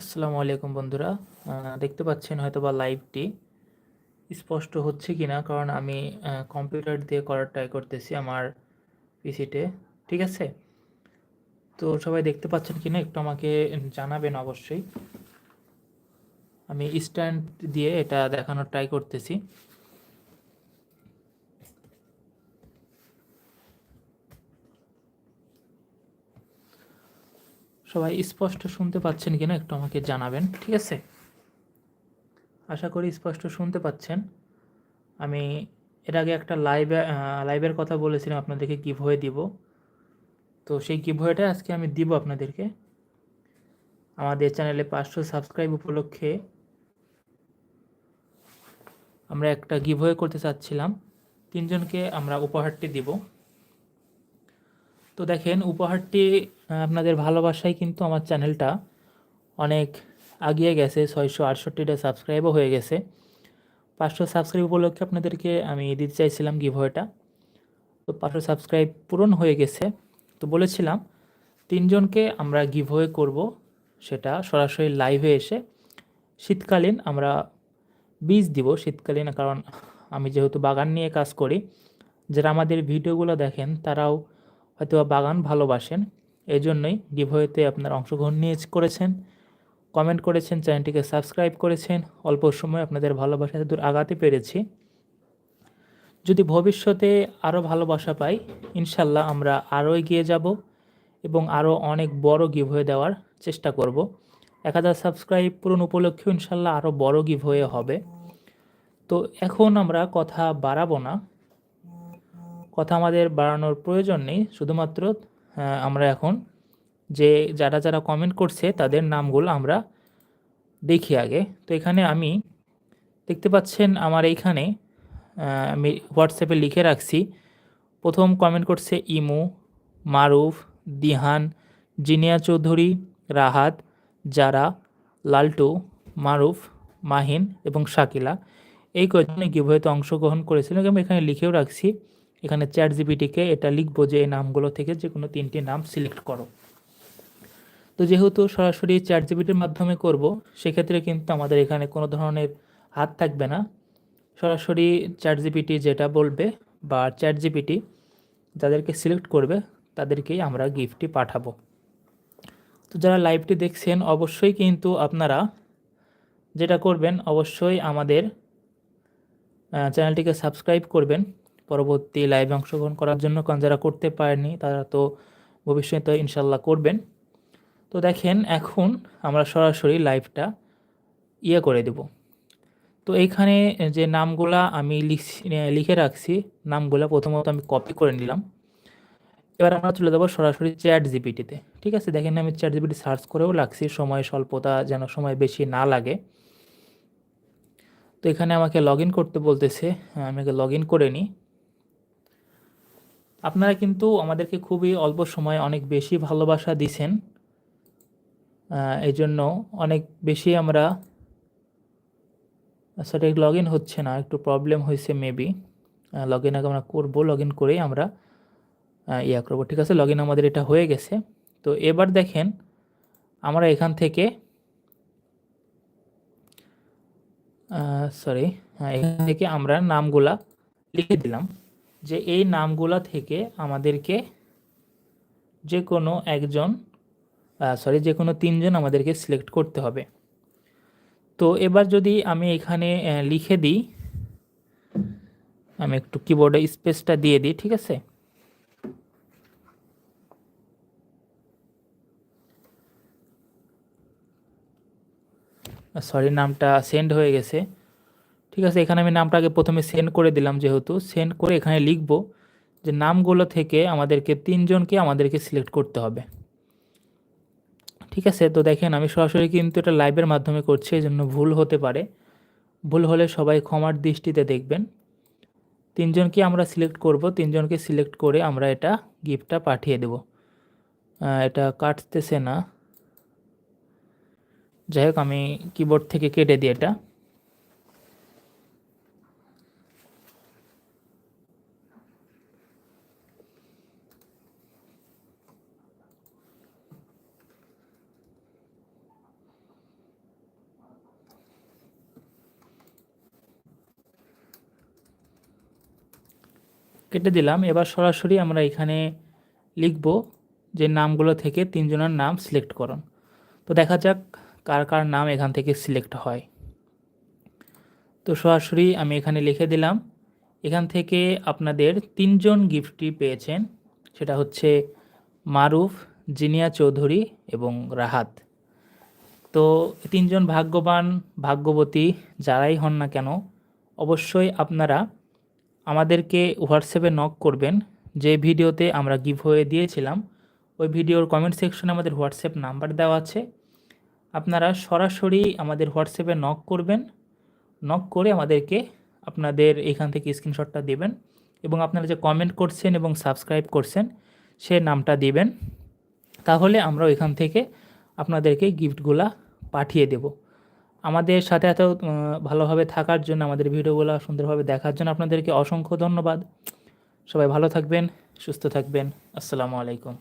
আসসালামু আলাইকুম বন্ধুরা। দেখতে পাচ্ছেন হয়তো বা লাইভটি স্পষ্ট হচ্ছে কি না কারণ আমি কম্পিউটার দিয়ে করার ট্রাই করতেছি আমার পিসিতে ঠিক আছে? তো সবাই দেখতে পাচ্ছেন কি না একটু আমাকে জানাবেন অবশ্যই। আমি স্ট্যান্ড দিয়ে এটা দেখানোর ট্রাই করতেছি। সবাই স্পষ্ট শুনতে পাচ্ছেন কিনা একটু আমাকে জানাবেন, ঠিক আছে? আশা করি স্পষ্ট শুনতে পাচ্ছেন। আমি এর আগে একটা লাইভে লাইভের কথা বলেছিলাম আপনাদেরকে গিভ হয়ে দিব। তো সেই গিভ হয়েটা আজকে আমি দিব আপনাদেরকে। আমাদের চ্যানেলে পাঁচশো সাবস্ক্রাইব উপলক্ষে আমরা একটা গিভ হয়ে করতে চাচ্ছিলাম। তিনজনকে আমরা উপহারটি দিব। তো দেখেন, উপহারটি আপনাদের ভালোবাসায় কিন্তু আমার চ্যানেলটা। অনেক আগিয়ে গেছে, ছয়শো আটষট্টিটা সাবস্ক্রাইবও হয়ে গেছে। পাঁচশো সাবস্ক্রাইব উপলক্ষে আপনাদেরকে আমি দিতে চাইছিলাম গিভওয়েটা। তো পাঁচশো সাবস্ক্রাইব পূরণ হয়ে গেছে। তো বলেছিলাম, তিনজনকে আমরা গিভওয়ে করব সেটা সরাসরি লাইভে এসে। শীতকালীন আমরা বীজ দিব শীতকালীন, কারণ আমি যেহেতু বাগান নিয়ে কাজ করি, যারা আমাদের ভিডিওগুলো দেখেন, তারাও হয়তো বাগান ভালোবাসেন এই জন্যই গিভওয়েতে আপনার অংশগ্রহণ নিয়ে করেছেন। কমেন্ট করেছেন, চ্যানেলটিকে সাবস্ক্রাইব করেছেন। অল্প সময় আপনাদের ভালোবাসা দূর আগাতে পেরেছি। যদি ভবিষ্যতে আরও ভালোবাসা পাই, ইনশাল্লাহ আমরা আরও এগিয়ে যাব এবং আরও অনেক বড় গিভ হয়ে দেওয়ার চেষ্টা করব। এক হাজার সাবস্ক্রাইব পূরণ উপলক্ষেও ইনশাল্লাহ আরও বড় গিভ হয়ে হবে। তো এখন আমরা কথা বাড়াবো না। কথা আমাদের বাড়ানোর প্রয়োজন নেই। শুধুমাত্র আমরা এখন যে, যারা যারা কমেন্ট করছে, তাদের নামগুলো আমরা দেখি আগে। তো এখানে আমি দেখতে পাচ্ছেন আমার এইখানে আমি হোয়াটসঅ্যাপে লিখে রাখছি। প্রথম কমেন্ট করছে ইমু, মারুফ, দিহান, জিনিয়া চৌধুরী, রাহাত যারা লালটু, মারুফ, মাহিন এবং শাকিলা। এই কয়েকজনে গিভওয়েতে অংশগ্রহণ করেছিলেন এবং এখানে লিখেও রাখছি। এখানে চ্যাট জিবিটিকে এটা লিখব যে এই নামগুলো থেকে যে কোনো তিনটি নাম সিলেক্ট করো। তো যেহেতু সরাসরি চ্যাট জিবিটির মাধ্যমে করব, সেক্ষেত্রে কিন্তু আমাদের এখানে কোনো ধরনের হাত থাকবে না। সরাসরি চ্যাট জিপিটি যেটা বলবে বা চ্যাট জিপিটি যাদেরকে সিলেক্ট করবে, তাদেরকেই আমরা গিফটটি পাঠাবো। তো যারা লাইভটি দেখছেন, অবশ্যই কিন্তু আপনারা যেটা করবেন, অবশ্যই আমাদের চ্যানেলটিকে সাবস্ক্রাইব করবেন। পরবর্তী লাইভে অংশগ্রহণ করার জন্য কারণ যারা করতে পারেনি তারা তো ভবিষ্যতে ইনশাল্লাহ করবেন। তো দেখেন, এখন আমরা সরাসরি লাইভটা ইয়ে করে দেব। তো এইখানে যে নামগুলা আমি লিখে রাখছি, নামগুলা প্রথমত আমি কপি করে নিলাম। এবার আমরা চলে যাব সরাসরি চ্যাট জিপিটিতে ঠিক আছে, দেখেন আমি চ্যাট জিপিটি সার্চ করেও লাগছি, সময়, স্বল্পতা যেন সময় বেশি না লাগে। তো এখানে আমাকে লগ করতে বলতেছে, আমি লগ ইন করে নিই। আপনারা কিন্তু আমাদেরকে খুবই অল্প সময়ে অনেক বেশি ভালোবাসা দিছেন। এই জন্য অনেক বেশি আমরা সেটা লগ ইন হচ্ছে না, একটু প্রবলেম হয়েছে মেবি লগ ইন আগে আমরা করব লগ ইন করেই আমরা ইয়া করব। ঠিক আছে লগ ইন আমাদের এটা হয়ে গেছে। তো এবার দেখেন, আমরা এখান থেকে সরি হ্যাঁ এখান থেকে আমরা নামগুলা লিখে দিলাম। যে এই নামগুলা থেকে আমাদেরকে যে কোনো একজন সরি যে কোনো তিনজন আমাদেরকে সিলেক্ট করতে হবে। তো এবার যদি আমি এখানে লিখে দিই, আমি একটু কিবোর্ডে স্পেসটা দিয়ে দিই, ঠিক আছে? সরি নামটা সেন্ড হয়ে গেছে। ঠিক আছে, এখানে আমি নামটা আগে প্রথমে সেন্ড করে দিলাম যেহেতু সেন্ড করে এখানে লিখব যে নামগুলো থেকে আমাদেরকে তিনজনকে আমাদেরকে সিলেক্ট করতে হবে। ঠিক আছে, তো দেখেন আমি সরাসরি কিন্তু এটা লাইভের মাধ্যমে করছি এই জন্য ভুল হতে পারে। ভুল হলে সবাই ক্ষমার দৃষ্টিতে দেখবেন। তিনজনকে আমরা সিলেক্ট করব, তিনজনকে সিলেক্ট করে আমরা এটা গিফটটা পাঠিয়ে দেব। এটা কাটতেছে না। যাই হোক, আমি কিবোর্ড থেকে কেটে দিই এটা। কেটে দিলাম। এবার সরাসরি আমরা এখানে লিখব যে নামগুলো থেকে তিনজনের নাম সিলেক্ট করুন। তো দেখা যাক কার কার নাম এখান থেকে সিলেক্ট হয়। তো সরাসরি আমি এখানে লিখে দিলাম, এখান থেকে আপনাদের তিনজন গিফটটি পেয়েছেন। সেটা হচ্ছে মারুফ, জিনিয়া চৌধুরী এবং রাহাত। তো তিনজন ভাগ্যবান, ভাগ্যবতী যারাই হন না কেন, অবশ্যই আপনারা আমাদেরকে হোয়াটসঅ্যাপে নক করবেন। যে ভিডিওতে আমরা গিভ হয়ে দিয়েছিলাম, ওই ভিডিওর কমেন্ট সেকশনে আমাদের হোয়াটসঅ্যাপ নাম্বার দেওয়া আছে। আপনারা সরাসরি আমাদের হোয়াটসঅ্যাপে নক করবেন। নক করে আমাদেরকে আপনাদের এখান থেকে স্ক্রিনশটটা দেবেন এবং আপনারা যে কমেন্ট করছেন এবং সাবস্ক্রাইব করছেন, সে নামটা দিবেন। তাহলে আমরা এখান থেকে আপনাদেরকে গিফটগুলা পাঠিয়ে দেব। আমাদের সাথে এত ভালোভাবে থাকার জন্য, আমাদের ভিডিওগুলো সুন্দরভাবে দেখার জন্য আপনাদেরকে অসংখ্য ধন্যবাদ। সবাই ভালো থাকবেন, সুস্থ থাকবেন। আসসালামু আলাইকুম।